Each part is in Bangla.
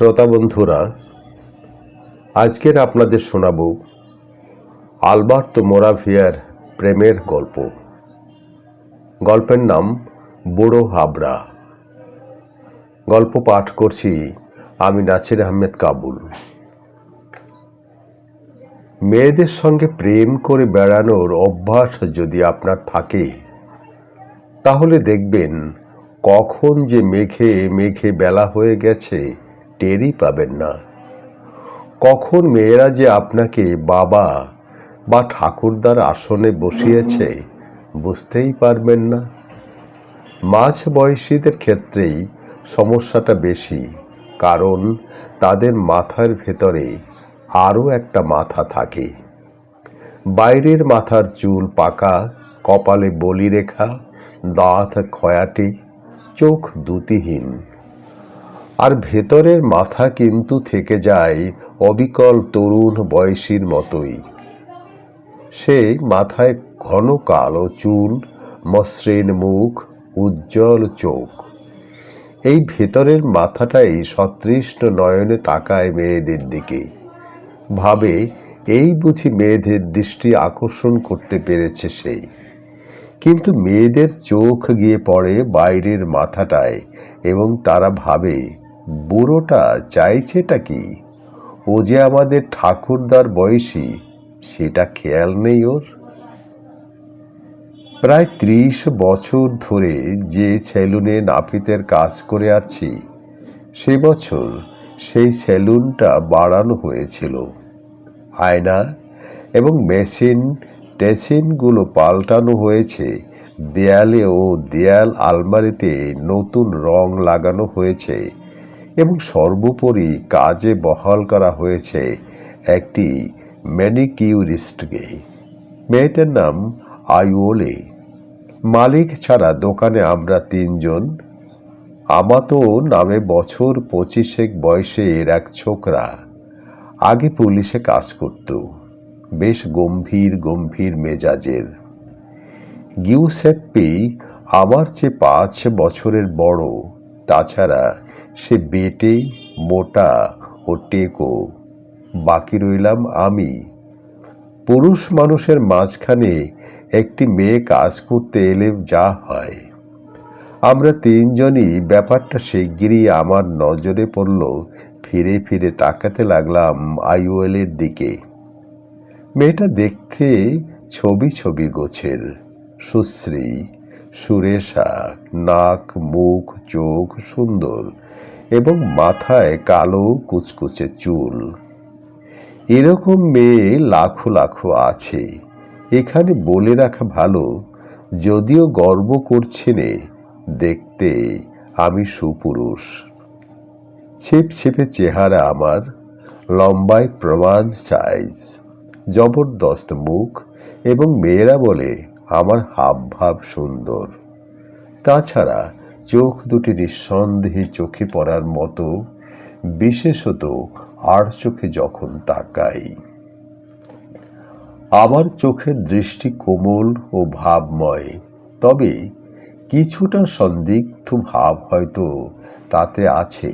শ্রোতা বন্ধুরা, আজকের আপনাদের শোনাব আলবার্তো মোরাভিয়ার প্রেমের গল্প। গল্পের নাম বুড়ো হাবড়া। গল্প পাঠ করছি আমি নাছির আহমেদ কাবুল। মেয়েদের সঙ্গে প্রেম করে বেড়ানোর অভ্যাস যদি আপনার থাকে, তাহলে দেখবেন কখন যে মেঘে মেঘে বেলা হয়ে গেছে টেরই পাবেন না। কখন মেয়েরা যে আপনাকে বাবা বা ঠাকুরদার আসনে বসিয়েছে বুঝতেই পারবেন না। মাঝ বয়সীদের ক্ষেত্রেই সমস্যাটা বেশি, কারণ তাদের মাথার ভেতরে আরও একটা মাথা থাকে। বাইরের মাথার চুল পাকা, কপালে বলি রেখা দাঁত খয়াটি, চোখ দুতিহীন। আর ভেতরের মাথা কিন্তু থেকে যায় অবিকল তরুণ বয়সীর মতোই। সে মাথায় ঘন কালো চুল, মসৃণ মুখ, উজ্জ্বল চোখ। এই ভেতরের মাথাটাই সতৃষ্ণ নয়নে তাকায় মেয়েদের দিকে। ভাবে, এই বুঝি মেয়েদের দৃষ্টি আকর্ষণ করতে পেরেছে সেই কিন্তু মেয়েদের চোখ গিয়ে পড়ে বাইরের মাথাটায় এবং তারা ভাবে বুড়োটা চাইছেটা কি? ও যে আমাদের ঠাকুরদার বয়সী, সেটা খেয়াল নেই ওর। প্রায় ত্রিশ বছর ধরে যে সেলুনে নাপিতের কাজ করে আছি সে বছর সেই সেলুনটা বাড়ানো হয়েছিল। আয়না এবং মেশিন টেসিনগুলো পাল্টানো হয়েছে, দেয়ালে ও দেয়াল আলমারিতে নতুন রং লাগানো হয়েছে। সর্বোপরি কাজে বহাল করা হয়েছে একটি ম্যানিকিউরিস্টকে। মেয়েটার নাম আইওলে। মালিক ছাড়া দোকানে আমরা তিনজন। আমাতো নামে বছর পঁচিশেক বয়সের এক ছোকরা। আগে পুলিশে কাজ করত। বেশ গম্ভীর গম্ভীর মেজাজের। গিউসেপ্পি আমার চেয়ে পাঁচ বছরের বড়। তাছাড়া সে বেটে মোটা ও টেকো। বাকি রইলাম আমি। পুরুষ মানুষের মাঝখানে একটি মেয়ে কাজ করতে এলে যা হয়। আমরা তিনজনই ব্যাপারটা শিগগিরই আমার নজরে পড়ল, ফিরে ফিরে তাকাতে লাগলাম আইওএলের দিকে। মেয়েটা দেখতে ছবি ছবি গোছের, সুশ্রী। সুরেশা নাক, মুখ, চোখ সুন্দর এবং মাথায় কালো কুচকুচে চুল। এরকম মেয়ে লাখো লাখো আছে। এখানে বলে রাখা ভালো, যদিও গর্ব করছে নে, দেখতে আমি সুপুরুষ। ছিপ ছিপে চেহারা আমার, লম্বায় প্রমাণ সাইজ জবরদস্ত মুখ এবং মেয়েরা বলে আমার হাব ভাব সুন্দর। তাছাড়া চোখ দুটি নিঃসন্দেহে চোখে পড়ার মতো, বিশেষত আর চোখে যখন তাকাই। আমার চোখের দৃষ্টি কোমল ও ভাবময়, তবে কিছুটা সন্দিগ্ধ ভাব হয়তো তাতে আছে।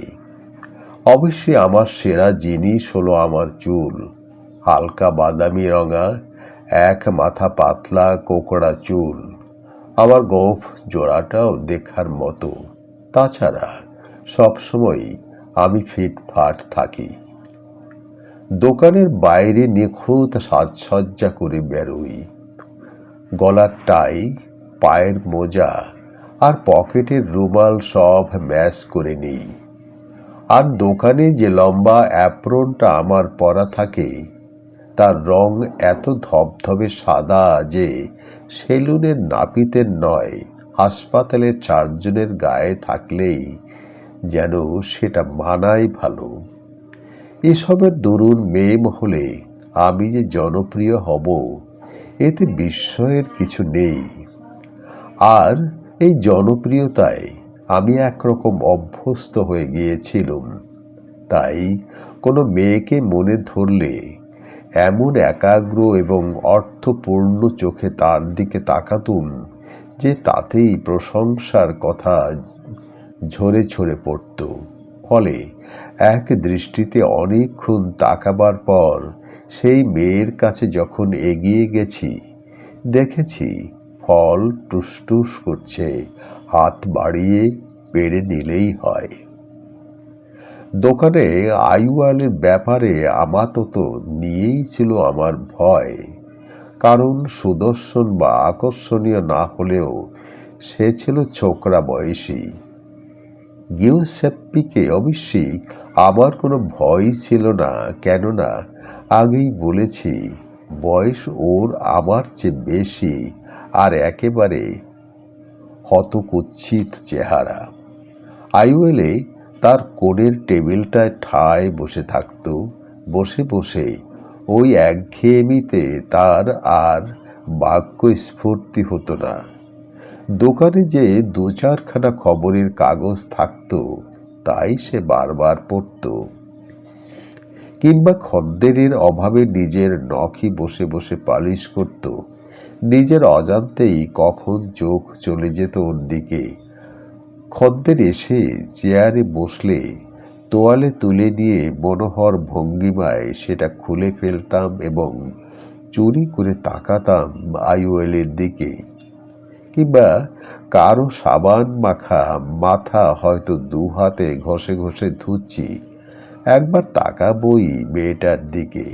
অবশ্যই আমার সেরা জিনিস হলো আমার চুল, হালকা বাদামি রঙা এক মাথা পাতলা কোকড়া চুল আমার গোফ জোড়াটাও দেখার মতো। তাছাড়া সবসময় আমি ফিটফাট থাকি। দোকানের বাইরে নিখুঁত সাজসজ্জা করে বেরোই। গলার টাই, পায়ের মোজা আর পকেটের রুমাল সব ম্যাচ করে নিই। আর দোকানে যে লম্বা অ্যাপ্রনটা আমার পরা থাকে তার রং এত ধবধবে সাদা যে সেলুনের নাপিতের নয়, হাসপাতালের চারজনের গায়ে থাকলেই যেন সেটা মানাই ভালো। এসবের দরুন মেয়ে মহলে আমি যে জনপ্রিয় হব, এতে বিস্ময়ের কিছু নেই। আর এই জনপ্রিয়তায় আমি একরকম অভ্যস্ত হয়ে গিয়েছিলাম। তাই কোনো মেয়েকে মনে ধরলে এমন একাগ্র এবং অর্থপূর্ণ চোখে তার দিকে তাকাতুম, যে তাতেই প্রশংসার কথা ঝরে ঝরে পড়ত। ফলে এক দৃষ্টিতে অনেকক্ষণ তাকাবার পর সেই মেয়ের কাছে যখন এগিয়ে গেছি, দেখেছি ফল টুসটুস করছে, হাত বাড়িয়ে পেরে নিলেই হয়। দোকানে আইওয়ালের ব্যাপারে আমাতত নিয়েই ছিল আমার ভয়। কারণ সুদর্শন বা আকর্ষণীয় না হলেও সে ছিল ছোকরা বয়সী। গিউসেপ্পিকে অবশ্যই আমার কোনো ভয় ছিল না, কেননা আগেই বলেছি, বয়স ওর আমার চেয়ে বেশি আর একেবারে হতকুচ্ছিত চেহারা। আইওয়েলে তার কোণের টেবিলটায় ঠায় বসে থাকতো, বসে বসে ওই একঘেয়েমিতে তার আর বাক্য স্ফূর্তি হতো না। দোকানে যে দু চারখানা খবরের কাগজ থাকতো, তাই সে বারবার পড়ত। কিংবা খদ্দেরের অভাবে নিজের নখই বসে বসে পালিশ করত, নিজের অজান্তেই কখন চোখ চলে যেত ওর দিকে। খদ্দের এসে চেয়ারে বসলে তোয়ালে তুলে নিয়ে মনোহর ভঙ্গিমায় সেটা খুলে ফেলতাম এবং চুরি করে তাকাতাম আইওএলের দিকে। কিংবা কারও সাবান মাখা মাথা হয়তো দু হাতে ঘষে ঘষে ধুচ্ছি, একবার তাকাবই মেয়েটার দিকে।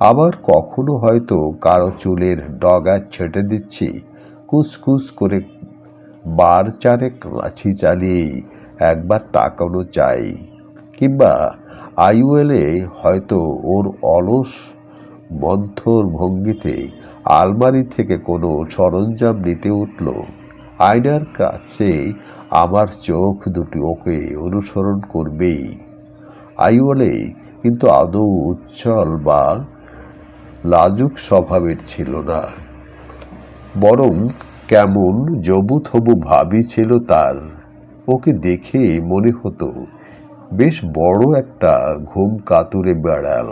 আবার কখনো হয়তো কারও চুলের ডগা ছেটে দিচ্ছি, কুসকুস করে বার চারে কাঁচি চালিয়েই একবার তাকানো চাই। কিংবা আইওএলে হয়তো ওর অলস মন্থর ভঙ্গিতে আলমারি থেকে কোনো সরঞ্জাম নিতে উঠল। আয়নার কাছে আমার চোখ দুটি ওকে অনুসরণ করবেই। আইওলে কিন্তু আদৌ উচ্ছল বা লাজুক স্বভাবের ছিল না। বরং কেমন জবুথবু ভাবি ছিল তার। ওকে দেখে মনে হতো, বেশ বড় একটা ঘুম কাতুরে বেড়াল।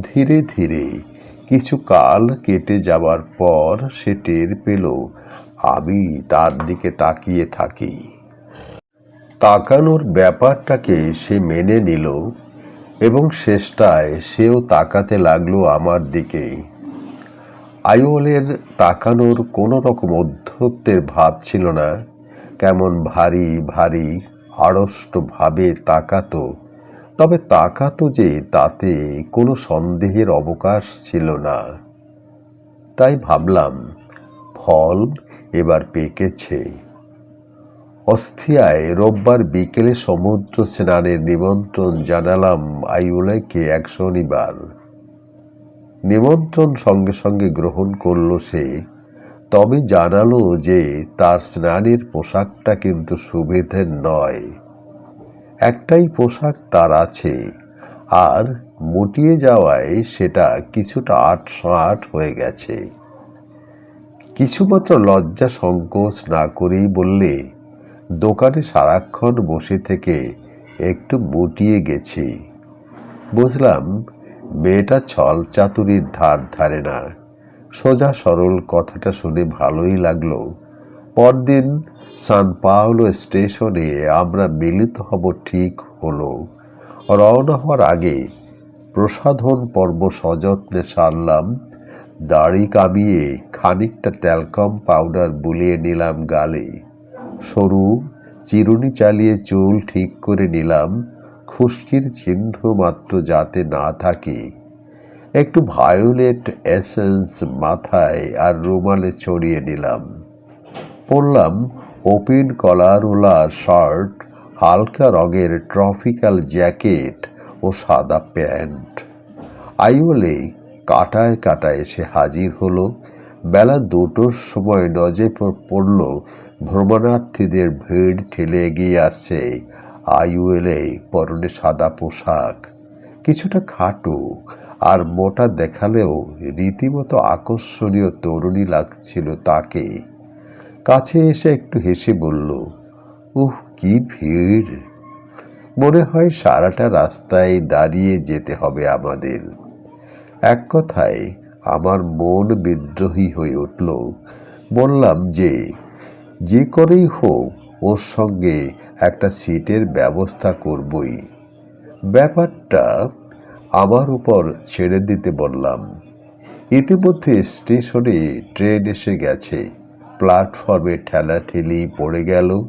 ধীরে ধীরে কিছু কাল কেটে যাবার পর সে টের পেল, আমি তার দিকে তাকিয়ে থাকি। তাকানোর ব্যাপারটাকে সে মেনে নিল এবং শেষটায় সেও তাকাতে লাগল আমার দিকেই আইওলের তাকানোর কোনো রকম অধ্যত্বের ভাব ছিল না। কেমন ভারী ভারী আড়ষ্টভাবে তাকাতো। তবে তাকাতো যে তাতে কোনো সন্দেহের অবকাশ ছিল না। তাই ভাবলাম, ফল এবার পেকেছে। অস্থিয়ায় রোববার বিকেলে সমুদ্র স্নানের নিমন্ত্রণ জানালাম আইউলাইকে এক শনিবার। নিমন্ত্রণ সঙ্গে সঙ্গে গ্রহণ করল সে। তবে জানালো যে তার স্নানের পোশাকটা কিন্তু সুবিধের নয়। একটাই পোশাক তার আছে। আর মুটিয়ে যাওয়ায় সেটা কিছুটা আট আট হয়ে গেছে। কিছুমাত্র লজ্জা সংকোচ না করেই বললে, দোকানে সারাক্ষণ বসে থেকে একটু মুটিয়ে গেছি। বুঝলাম মেয়েটা ছল চাতুরির ধার ধারে না। সোজা সরল কথাটা শুনে ভালোই লাগল। পরদিন সান পাওলো স্টেশনে আমরা মিলিত হব ঠিক হলো। রওনা হওয়ার আগে প্রসাধন পর্ব সযত্নে সারলাম, দাড়ি কামিয়ে খানিকটা ট্যালকম পাউডার বুলিয়ে নিলাম গালে। সরু, চিরুনি চালিয়ে চুল ঠিক করে নিলাম খুশকির চিহ্ন মাত্র যাতে না থাকে। একটু ভায়োলেট এসেন্স মাথায় আর রুমালে ছড়িয়ে নিলাম। পরলাম ওপেন কলারওয়ালা শার্ট, হালকা রঙের ট্রফিক্যাল জ্যাকেট ও সাদা প্যান্ট। আইওলে কাটায় কাটায় এসে হাজির হলো। বেলা দুটোর সময় নজে পড়ল ভ্রমণার্থীদের ভিড় ঠেলে এগিয়ে আসছে আইওএলে পরনে সাদা পোশাক, কিছুটা খাটো আর মোটা দেখালেও রীতিমতো আকর্ষণীয় তরুণী লাগছিল তাকে। কাছে এসে একটু হেসে বলল, উহ, কি ভিড়! মনে হয় সারাটা রাস্তায় দাঁড়িয়ে যেতে হবে আমাদের। এক কথায় আমার মন বিদ্রোহী হয়ে উঠল। বললাম যে যে করেই হোক ওর সঙ্গে একটা সিটের ব্যবস্থা করবই। ব্যাপারটা আমার উপর ছেড়ে দিতে বললাম। ইতিমধ্যে স্টেশনে ট্রেন এসে গেছে। প্ল্যাটফর্মে ঠেলাঠেলি পড়ে গেল।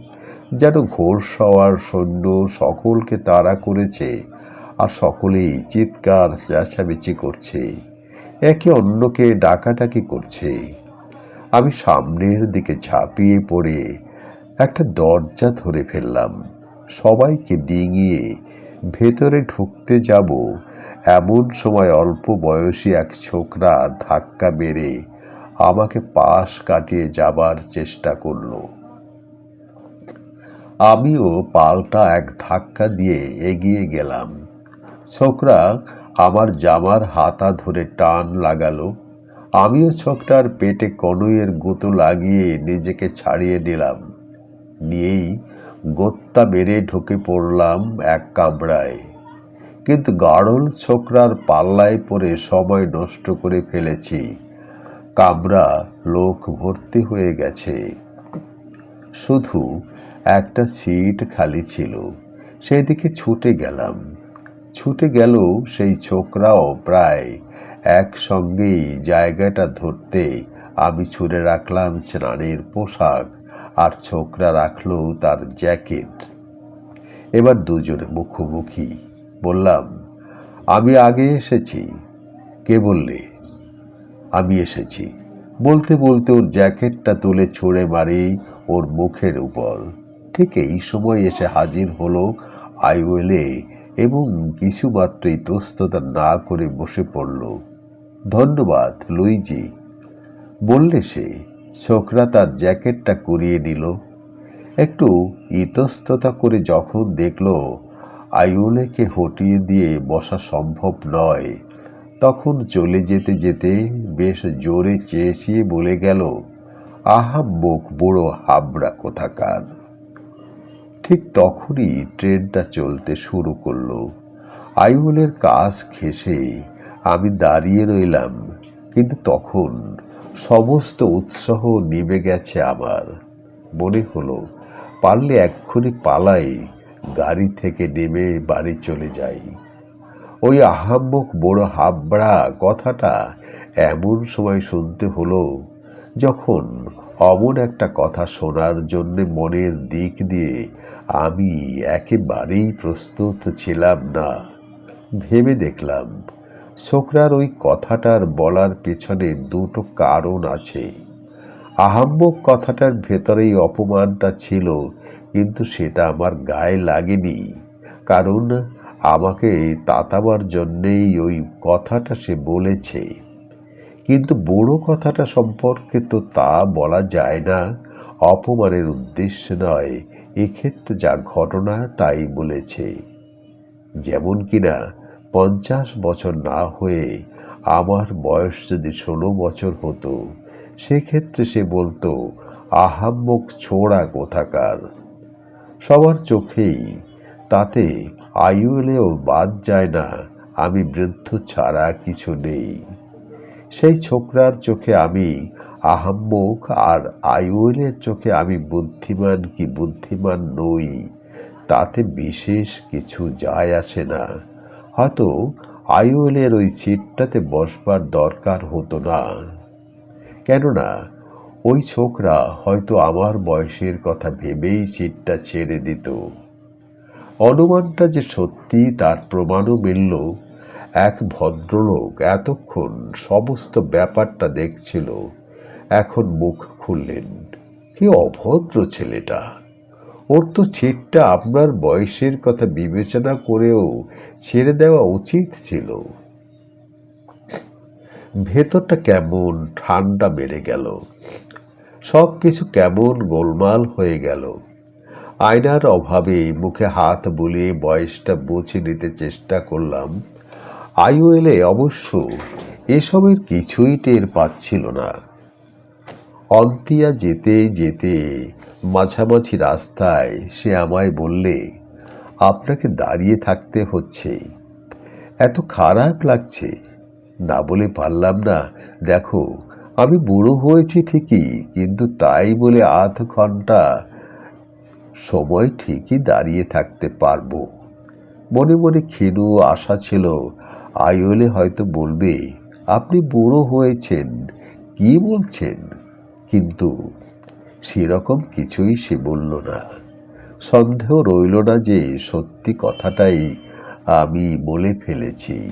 যেন ঘোর সওয়ার সৈন্য সকলকে তাড়া করেছে আর সকলেই চিৎকার চেঁচামেচি করছে। একে অন্যকে ডাকাডাকি করছে। আমি সামনের দিকে ঝাঁপিয়ে পড়ে একটা দরজা ধরে ফেললাম। সবাইকে ডিঙিয়ে ভেতরে ঢুকতে যাব এমন সময় অল্প বয়সী এক ছোকরা ধাক্কা মেরে আমাকে পাশ কাটিয়ে যাবার চেষ্টা করল। আমিও পাল্টা এক ধাক্কা দিয়ে এগিয়ে গেলাম। ছোকরা আমার জামার হাতা ধরে টান লাগালো। আমিও ছোকটার পেটে কনুইয়ের গুঁতো লাগিয়ে নিজেকে ছাড়িয়ে নিলাম। নিয়েই গোত্তা মেরে ঢুকে পড়লাম এক কামড়ায় কিন্তু গাড়ল ছোকরার পাল্লায় পড়ে সময় নষ্ট করে ফেলেছি। কামরা লোক ভর্তি হয়ে গেছে। শুধু একটা সিট খালি ছিল, সেদিকে ছুটে গেলাম। ছুটে গেল সেই ছোকরাও প্রায় একসঙ্গেই জায়গাটা ধরতে আমি ছুঁড়ে রাখলাম স্নানের পোশাক। আর ছোকরা রাখল তার জ্যাকেট। এবার দুজনে মুখোমুখি। বললাম, আমি আগে এসেছি। কে বললে? আমি এসেছি। বলতে বলতে ওর জ্যাকেটটা তুলে ছুঁড়ে মারি ওর মুখের উপর। ঠিক এই সময় এসে হাজির হলো আইওয়েলে এবং কিছুমাত্র ইতস্ততা না করে বসে পড়ল। ধন্যবাদ, লুইজি। বললে সে ছোকরা তার জ্যাকেটটা কুড়িয়ে নিল একটু ইতস্ততা করে যখন দেখল আইওলেকে হটিয়ে দিয়ে বসা সম্ভব নয়, তখন চলে যেতে যেতে বেশ জোরে চেঁচিয়ে বলে গেল আহাম্মক বুড়ো হাবড়া কোথাকার! ঠিক তখনই ট্রেনটা চলতে শুরু করল। আইওলের কাজ ঘেসে আমি দাঁড়িয়ে রইলাম, কিন্তু তখন সমস্ত উৎসাহ নিবে গেছে আমার। মনে হলো, পারলে এক্ষুনি পালাই গাড়ি থেকে নেমে বাড়ি চলে যাই। ওই আহাম্মক বড় হাবড়া কথাটা এমন সময় শুনতে হলো, যখন অমন একটা কথা শোনার জন্যে মনের দিক দিয়ে আমি একেবারেই প্রস্তুত ছিলাম না। ভেবে দেখলাম ছোকরার ওই কথাটার বলার পেছনে দুটো কারণ আছে। আহাম্মক কথাটার ভেতরেই অপমানটা ছিল, কিন্তু সেটা আমার গায়ে লাগেনি। কারণ আমাকে তাতাবার জন্যেই ওই কথাটা সে বলেছে। কিন্তু বড় কথাটা সম্পর্কে তো তা বলা যায় না। অপমানের উদ্দেশ্য নয়, এক্ষেত্রে যা ঘটনা তাই বলেছে। যেমন কিনা পঞ্চাশ বছর না হয়ে আমার বয়স যদি ষোলো বছর হতো, সেক্ষেত্রে সে বলতো, আহাম্মক ছোড়া কোথাকার? সবার চোখেই তাতে আয়ু এলেও বাদ যায় না, আমি বৃদ্ধ ছাড়া কিছু নেই। সেই ছোকরার চোখে আমি আহাম্মক আর আইওয়েলের চোখে আমি বুদ্ধিমান কি বুদ্ধিমান নই, তাতে বিশেষ কিছু যায় আসে না। হয়তো আইওএলের ওই সিটটাতে বসবার দরকার হতো না। কেননা ওই ছোকরা হয়তো আমার বয়সের কথা ভেবেই সিটটা ছেড়ে দিত। অনুমানটা যে সত্যি তার প্রমাণও মিলল, এক ভদ্রলোক এতক্ষণ সমস্ত ব্যাপারটা দেখছিল, এখন মুখ খুললেন। কি অভদ্র ছেলেটা! ওর তো ছিটটা আপনার বয়সের কথা বিবেচনা করেও ছেড়ে দেওয়া উচিত ছিল। ভেতরটা কেমন ঠান্ডা বেড়ে গেল। সব কিছু কেমন গোলমাল হয়ে গেল। আয়নার অভাবে মুখে হাত বুলিয়ে বয়সটা বুঝে নিতে চেষ্টা করলাম। আইওএলে অবশ্য এসবের কিছুই টের পাচ্ছিল না। অন্তিয়া যেতে যেতে মাঝামাঝি রাস্তায় সে আমায় বললে, আপনাকে দাঁড়িয়ে থাকতে হচ্ছে। এত খারাপ লাগছে। না বলে পারলাম না। দেখো, আমি বুড়ো হয়েছি ঠিকই, কিন্তু তাই বলে আধ ঘণ্টা সময় ঠিকই দাঁড়িয়ে থাকতে পারব। মনে মনে ক্ষীণ আশা ছিল। আইওলে হয়তো বলবে, আপনি বুড়ো হয়েছেন, কি বলছেন? কিন্তু সেরকম কিছুই সে বলল না। সন্দেহ রইল না যে সত্যি কথাটাই আমি বলে ফেলেছি।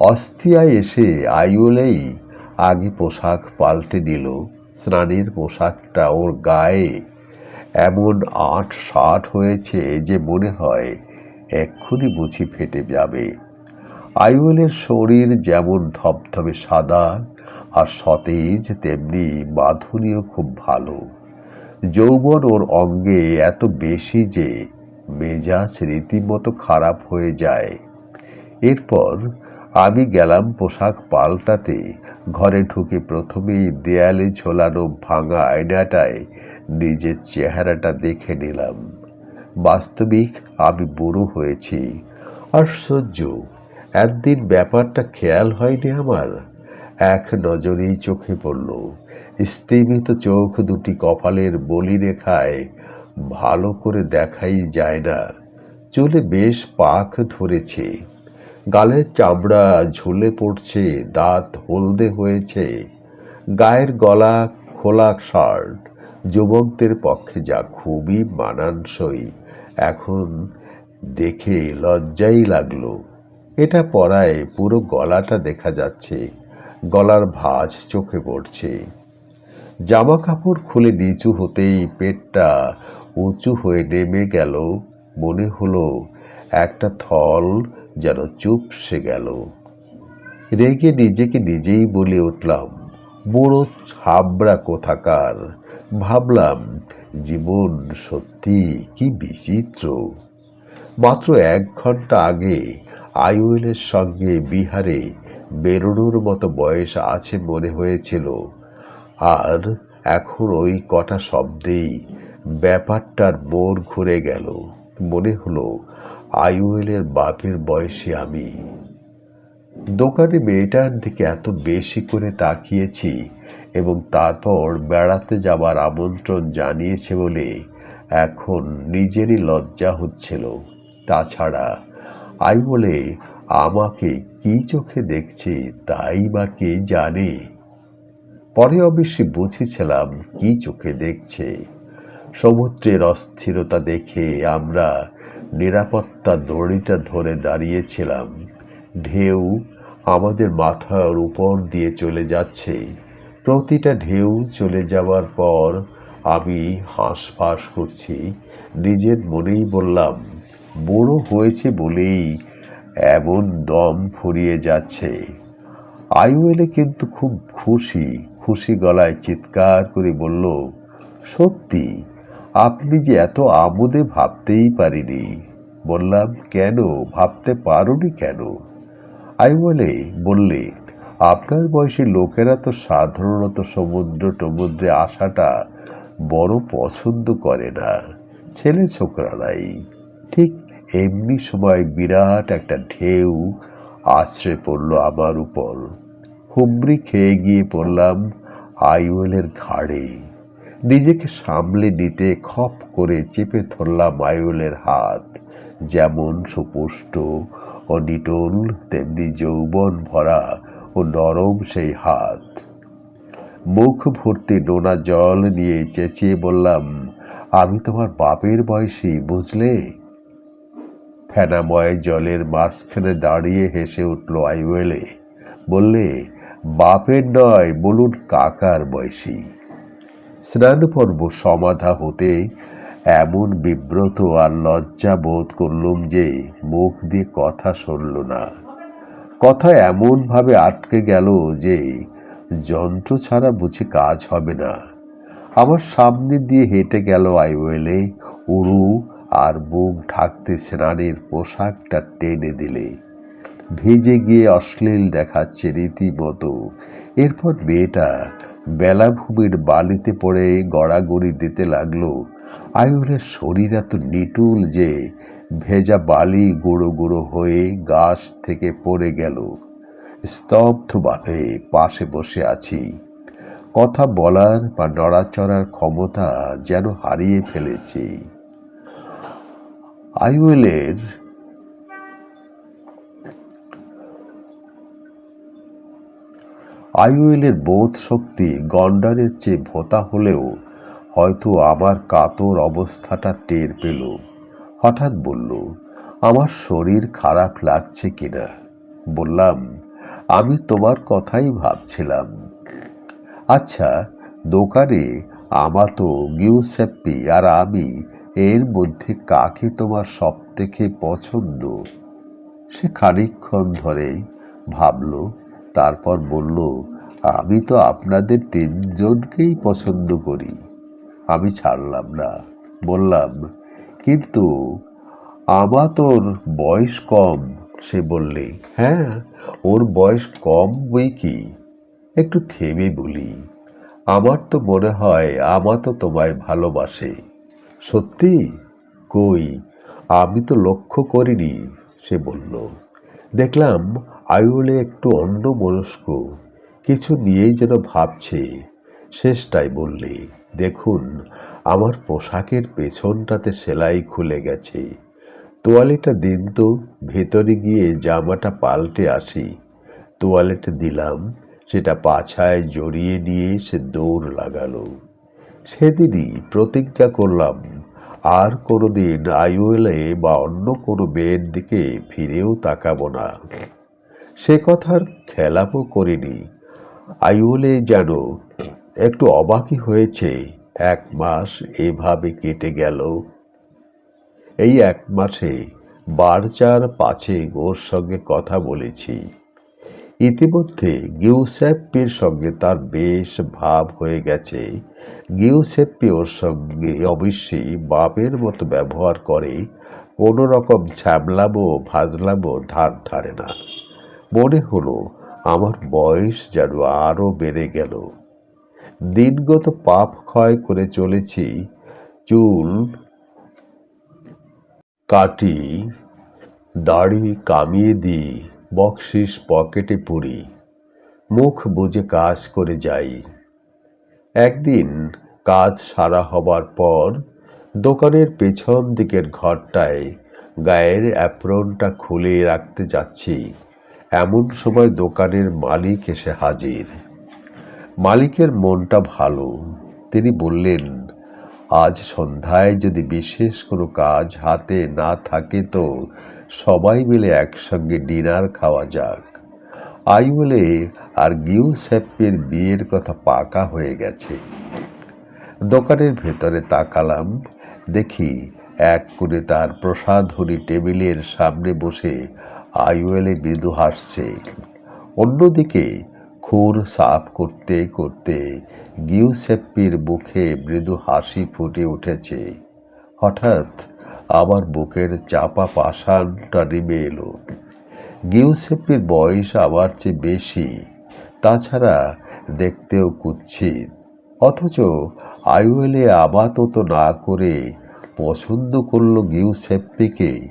অস্তিয়ায় এসে আইওলেই আগে পোশাক পাল্টে নিল। স্নানের পোশাকটা ওর গায়ে এমন আট ষাট হয়েছে যে মনে হয় এক্ষুনি বুঝি ফেটে যাবে। আইওলের শরীর যেমন ধবধবে সাদা আর সতেজ তেমনি বাঁধনীয় খুব ভালো। যৌবন ওর অঙ্গে এত বেশি যে মেজাজ রীতিমতো খারাপ হয়ে যায়। এরপর আমি গেলাম পোশাক পাল্টাতে, ঘরে ঢুকে প্রথমেই দেয়ালে ঝোলানো ভাঙা আয়নাটায় নিজের চেহারাটা দেখে নিলাম। বাস্তবিক আমি বুড়ো হয়েছি। আশ্চর্য, একদিন ব্যাপারটা খেয়াল হয়নি আমার। এক নজরেই চোখে পড়ল। স্তিমিত চোখ দুটি কপালের বলি রেখায় ভালো করে দেখাই যায় না। চুলে বেশ পাক ধরেছে। গালের চামড়া ঝুলে পড়ছে, দাঁত হলদে হয়েছে। গায়ের গলা খোলা শার্ট। যুবকদের পক্ষে যা খুবই মানানসই। এখন দেখে লজ্জাই লাগল। এটা পরায় পুরো গলাটা দেখা যাচ্ছে। গলার ভাঁজ চোখে পড়ছে। জামা কাপড় খুলে নিচু হতেই পেটটা উঁচু হয়ে নেমে গেল। মনে হলো একটা থল যেন চুপসে গেল। রেগে নিজেকে নিজেই বলে উঠলাম বড় হাবড়া কোথাকার? ভাবলাম জীবন সত্যি কি বিচিত্র। মাত্র এক ঘণ্টা আগে আইওয়েলের সঙ্গে বিহারে বেরোনোর মতো বয়স আছে মনে হয়েছিল। আর এখন ওই কটা শব্দেই ব্যাপারটার মোড় ঘুরে গেল। মনে হলো আইওয়েলের বাপের বয়সে আমি। দোকানে মেয়েটার দিকে এত বেশি করে তাকিয়েছি এবং তারপর বেড়াতে যাবার আমন্ত্রণ জানিয়েছে বলে এখন নিজেরই লজ্জা হচ্ছিল। তাছাড়া আই বলে আমাকে কি চোখে দেখছে তাই বা কে জানে? পরে অবশ্যই বুঝেছিলাম কি চোখে দেখছে। সমুদ্রের অস্থিরতা দেখে আমরা নিরাপত্তা দড়িটা ধরে দাঁড়িয়েছিলাম। ঢেউ আমাদের মাথার উপর দিয়ে চলে যাচ্ছে। প্রতিটা ঢেউ চলে যাওয়ার পর আমি হাঁসফাঁস করছি। নিজের মনেই বললাম, বড় হয়েছে বলেই এমন দম ফুরিয়ে যাচ্ছে। আইওয়েলে কিন্তু খুব খুশি খুশি গলায় চিৎকার করে বলল, সত্যি, আপনি যে এত আমোদে ভাবতেই পারিনি। বললাম, কেন? ভাবতে পারোনি কেন? আই বলে বললে, আপনার বয়সী লোকেরা তো সাধারণত সমুদ্র টমুদ্রে আসাটা বড় পছন্দ করে না। ছেলে ছোকরারাই ঠিক এমনি সময় বিরাট একটা ঢেউ আছড়ে পড়ল আমার উপর। হুমড়ি খেয়ে গিয়ে পড়লাম আইওয়েলের ঘাড়ে। নিজেকে সামলে নিতে খপ করে চেপে ধরলাম আইওয়েলের হাত। যেমন সুপুষ্ট ও নিটোল, তেমনি যৌবন ভরা ও নরম সেই হাত। মুখ ভর্তি নোনা জল নিয়ে চেঁচিয়ে বললাম, আমি তোমার বাপের বয়সী, বুঝলে? ফেনাময় জলের মাঝখানে দাঁড়িয়ে হেসে উঠল আইওয়েলে। বললে, বাপের নয়, বলুন কাকার বয়সী। স্নান পর্ব সমাধা হতে এমন বিব্রত আর লজ্জা বোধ করলুম যে মুখ দিয়ে কথা সরল না। কথা এমনভাবে আটকে গেল যে যন্ত্র ছাড়া বুঝি কাজ হবে না। আমার সামনে দিয়ে হেঁটে গেল আইওয়েলে, উড়ু আর বুক ঢাকতে স্নানের পোশাকটা টেনে দিলে। ভিজে গিয়ে অশ্লীল দেখাচ্ছে রীতিমতো। এরপর মেয়েটা বেলাভূমির বালিতে পড়ে গড়াগড়ি দিতে লাগল। আয়ুরের শরীর এত নিটুল যে ভেজা বালি গুঁড়ো গুঁড়ো হয়ে গাছ থেকে পড়ে গেল। স্তব্ধভাবে পাশে বসে আছি। কথা বলার বা নড়াচড়ার ক্ষমতা যেন হারিয়ে ফেলেছি। আইওয়েলের আইওয়েলের বোধ শক্তি গন্ডারের চেয়ে ভোতা হলেও হয়তো আমার কাতর অবস্থাটা টের পেল। হঠাৎ বলল, আমার শরীর খারাপ লাগছে কিনা? বললাম, আমি তোমার কথাই ভাবছিলাম। আচ্ছা দোকানে আমাতো, গিউসেপ্পি আর আমি এর মধ্যে কাকে তোমার সব থেকে পছন্দ? সে খানিকক্ষণ ধরে ভাবল, তারপর বলল, আমি তো আপনাদের তিনজনকেই পছন্দ করি। আমি ছাড়লাম না। বললাম, কিন্তু আমার তোর বয়স কম, সে বললে। হ্যাঁ ওর বয়স কম বই কি? একটু থেমে বলি, আমার তো মনে হয় আমার তো তোমায় ভালোবাসে। সত্যি? কই? আমি তো লক্ষ্য করিনি, সে বলল। দেখলাম আয়ুলে একটু অন্য মনস্ক কিছু নিয়েই যেন ভাবছে। শেষটাই বললে, দেখুন, আমার পোশাকের পেছনটাতে সেলাই খুলে গেছে। তোয়ালেটা দিন তো, ভেতরে গিয়ে জামাটা পাল্টে আসি। তোয়ালেটা দিলাম, সেটা পাছায় জড়িয়ে নিয়ে সে দৌড় লাগালো। সেদিনই প্রতিজ্ঞা করলাম, আর কোনো দিন আইওএলে বা অন্য কোনো মেয়ের দিকে ফিরেও তাকাবো না। সে কথার খেলাপও করিনি। আইওলে যেন একটু অবাকই হয়েছে, এক মাস এভাবে কেটে গেল। এই এক মাসে বার চার পাঁচে ওর সঙ্গে কথা বলেছি। ইতিমধ্যে গিউসেপ্পির সঙ্গে তার বেশ ভাব হয়ে গেছে। গিউসেপ্পি ওর সঙ্গে অবশ্যই বাপের মতো ব্যবহার করে, কোনো রকম ছ্যাবলামো ভাজলামো ধার ধারে না। মনে হলো, আমার বয়স যেন আরও বেড়ে গেল। দিনগত পাপ ক্ষয় করে চলেছি, চুল কাটি, দাড়ি কামিয়ে দিই। বকশিস পকেটে পুরি, মুখ বুঝে কাজ করে যাই। একদিন কাজ সারা হবার পর দোকানের পেছন দিকের ঘরটায় গায়ের অ্যাপ্রনটা খুলে রাখতে যাচ্ছি। এমন সময় দোকানের মালিক এসে হাজির। মালিকের মনটা ভালো। তিনি বললেন আজ সন্ধ্যায় যদি বিশেষ কোনো কাজ হাতে না থাকে তো সবাই মিলে একসঙ্গে ডিনার খাওয়া যাক। আইওলে আর গিউসেপ্পের বিয়ের কথা পাকা হয়ে গেছে। দোকানের ভেতরে তাকালাম, দেখি এক করে তার প্রসাধনী টেবিলের সামনে বসে আইওয়েলে মৃদু হাসছে। অন্যদিকে খুর সাফ করতে করতে গিউসেপ্পির মুখে মৃদু হাসি ফুটে উঠেছে। হঠাৎ আবার বুকের চাপা পাষাণটা নেমে এলো। গিউসেপ্পির বয়স আবার চেয়ে বেশি, তাছাড়া দেখতেও কুৎসিত। অথচ আইওয়েলে আপাতত না করে পছন্দ করল গিউসেপ্পিকে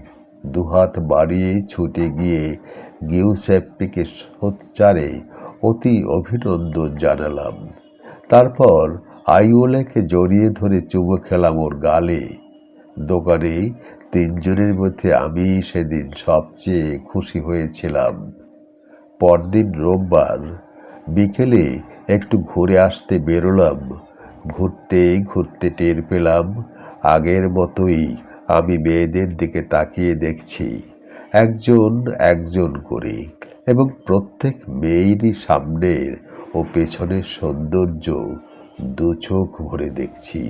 দুহাত বাড়িয়ে ছুটে গিয়ে গিউসেপ্পিকে সোচ্চারে অতি অভিনন্দন জানালাম। তারপর আইওলেকে জড়িয়ে ধরে চুমো খেলাম ওর গালে। দোকানে তিনজনের মধ্যে আমি সেদিন সবচেয়ে খুশি হয়েছিলাম। পরদিন রোববার বিকেলে একটু ঘুরে আসতে বেরোলাম। ঘুরতে ঘুরতে টের পেলাম আগের মতোই আমি মেয়েদের দিকে তাকিয়ে দেখছি, একজন একজন করে, এবং প্রত্যেক মেয়েরই সামনের ও পেছনের সৌন্দর্য দু চোখ ভরে দেখছি।